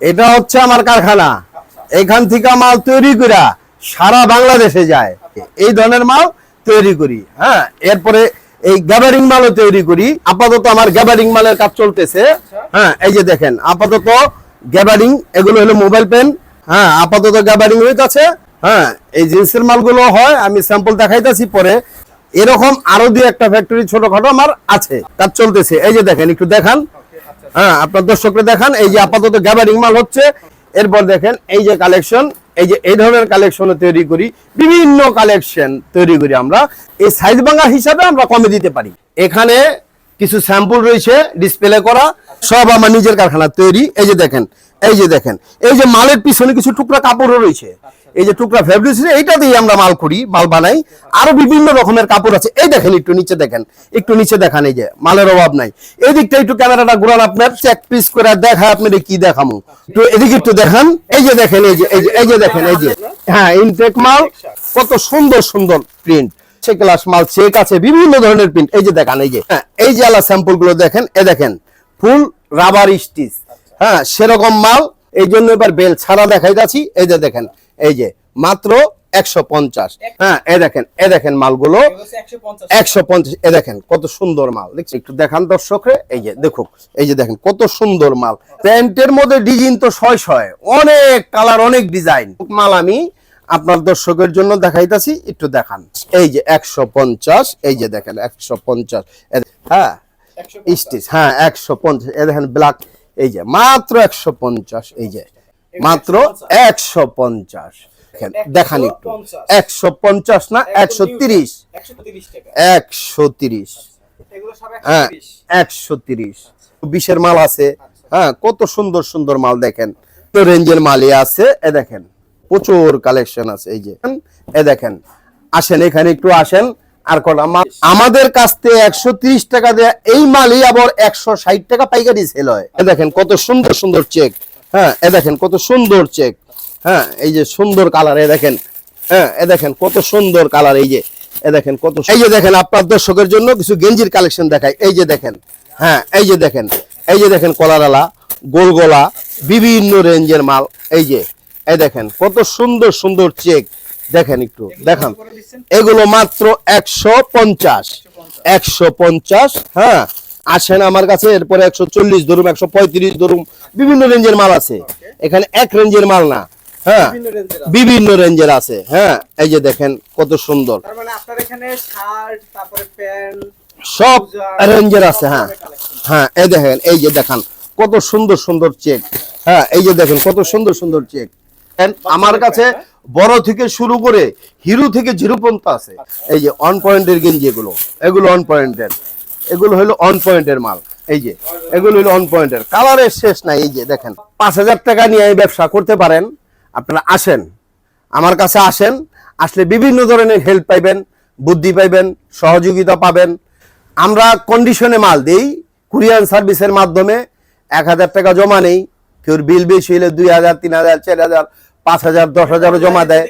এটা হচ্ছে আমার কারখানা। এখান থেকে মাল তৈরি করা সারা বাংলাদেশে যায়। এই ধরনের মাল তৈরি করি হ্যাঁ? এরপরে এই গ্যাবারিং মালও তৈরি করি। আপাতত আমার গ্যাবারিং মালের কাজ চলতেছে হ্যাঁ? এই যে দেখেন, আপাতত গ্যাবারিং এগুলো হলো মোবাইল পেন হ্যাঁ? আপাতত গ্যাবারিং হইতাছে হ্যাঁ? এই জিন্সের মালগুলো হয়, আমি স্যাম্পল দেখাইতেছি পরে। এরকম আরও দুই একটা ফ্যাক্টরি ছোটখাটো আমার আছে, কাজ চলতেছে। এই যে দেখেন, একটু দেখান। হ্যাঁ আপনার দর্শকরা দেখান, এই যে আপাতত গ্যাবারিং মাল হচ্ছে। এরপর দেখেন, এই যে কালেকশন এই যে এই ধরনের কালেকশন তৈরি করি, বিভিন্ন কালেকশন তৈরি করি আমরা। এই সাইজ ভাঙা হিসাবে আমরা কমে দিতে পারি। এখানে কিছু স্যাম্পল রয়েছে ডিসপ্লে করা, সব আমার নিজের কারখানা তৈরি। এই যে দেখেন, এই যে দেখেন, এই যে মালের পিছনে কিছু টুকরা কাপড়ও রয়েছে। এই যে টুকরা ফেব্রিক এইটা দিয়ে আমরা মাল করি, মাল বানাই। আরও বিভিন্ন রকমের কাপড় আছে। এই দেখেন, একটু নিচে দেখেন। একটু নিচে দেখান, এই যে, মালের অভাব নাই। এই দিকটা একটু ক্যামেরাটা ঘুরান আপনার চেক পিস করে দেখা আপনার কি দেখামু। একটু এদিকে একটু দেখান। এই যে দেখেন, এই যে এই যে দেখেন, এই যে। হ্যাঁ ইনটেক মাল, কত সুন্দর সুন্দর প্রিন্ট সে ক্লাস মাল চেক আছে, বিভিন্ন ধরনের প্রিন্ট এই যে দেখান, এই যে। হ্যাঁ এই যে আলা স্যাম্পলগুলো দেখেন এ দেখেন। ফুল রাবার স্টিচ হ্যাঁ সেরকম মাল। এই জন্য এবার বেল ছাড়া দেখাই যাচ্ছি এই যে দেখেন এই যে মাত্র একশো পঞ্চাশ। হ্যাঁ এ দেখেন এ দেখেন মালগুলো। একশো পঞ্চাশ এ দেখেন কত সুন্দর মাল দেখছি একটু দেখান দর্শকরে এই যে দেখুক এই যে দেখেন কত সুন্দর মাল। প্যান্টের মধ্যে ডিজাইন তো শয় শয় অনেক কালার অনেক ডিজাইন। মাল আমি আপনার দর্শকের জন্য দেখাইতাছি একটু দেখান। এই যে একশো পঞ্চাশ এই যে দেখেন একশো পঞ্চাশ হ্যাঁ স্টিচ হ্যাঁ একশো পঞ্চাশ এ দেখেন ব্ল্যাক এই যে মাত্র একশো পঞ্চাশ এই যে। মাত্র একশো পঞ্চাশ। দেখান একটু। একশো পঞ্চাশ না একশো তিরিশ। একশো তিরিশ হ্যাঁ একশো তিরিশ। বিশের মাল আছে। হ্যাঁ কত সুন্দর সুন্দর মাল দেখেন। তো রেঞ্জের মালই আছে। এ দেখেন প্রচুর কালেকশন আছে এই যে। এ দেখেন আসেন এখানে একটু আসেন। আর কটা আমাদের কাছ থেকে একশো তিরিশ টাকা দেয়া এই মালই আবার একশো ষাট টাকা পাইকারি সেল হয়। দেখেন কত সুন্দর সুন্দর চেক হ্যাঁ এ দেখেন কত সুন্দর চেক হ্যাঁ এই যে সুন্দর কালার এ দেখেন। হ্যাঁ এ দেখেন কত সুন্দর কালার এই যে, এ দেখেন কত এই যে দেখেন, আপনার দর্শকের জন্য কিছু গেঞ্জির কালেকশন দেখাই। এই যে দেখেন হ্যাঁ এই যে দেখেন, এই যে দেখেন কলারালা গোল গলা বিভিন্ন রেঞ্জের মাল, এই যে এই দেখেন কত সুন্দর সুন্দর চেক দেখেন একটু, দেখান। এগুলো মাত্র একশো পঞ্চাশ একশো পঞ্চাশ হ্যাঁ আসেন আমার কাছে এরপরে একশো চল্লিশ ধরুন একশো পঁয়ত্রিশ ধরুন বিভিন্ন রেঞ্জের মাল আছে। এখানে এক রেঞ্জের মাল না হ্যাঁ? বিভিন্ন রেঞ্জের আছে। হ্যাঁ? এই যে দেখেন কত সুন্দর। মানে সব রেঞ্জের আছে হ্যাঁ। হ্যাঁ এই দেখেন এই যে দেখান কত সুন্দর সুন্দর চেক। হ্যাঁ এই যে দেখেন কত সুন্দর সুন্দর চেক। আমার কাছে বড় থেকে শুরু করে হিরো থেকে জিরো পর্যন্ত আছে। এই যে অন পয়েন্টের গেঞ্জি এগুলো এগুলো অন পয়েন্টের এগুলো হলো অন পয়েন্টের মাল, এই যে, এগুলো হলো অন পয়েন্টের কালারের শেষ নাই, এই যে, দেখেন। পাঁচ হাজার টাকা নিয়ে এই ব্যবসা করতে পারেন, আপনারা আসেন, আমার কাছে আসেন, আসলে বিভিন্ন ধরনের হেল্প পাইবেন, বুদ্ধি পাইবেন, সহযোগিতা পাবেন। আমরা কন্ডিশনে মাল দেই, কুরিয়ান সার্ভিসের মাধ্যমে, এক হাজার টাকা জমা নেই, কেউ বিল বেশি হলে দুই হাজার, তিন হাজার, চার হাজার, পাঁচ হাজার, দশ হাজারও জমা দেয়।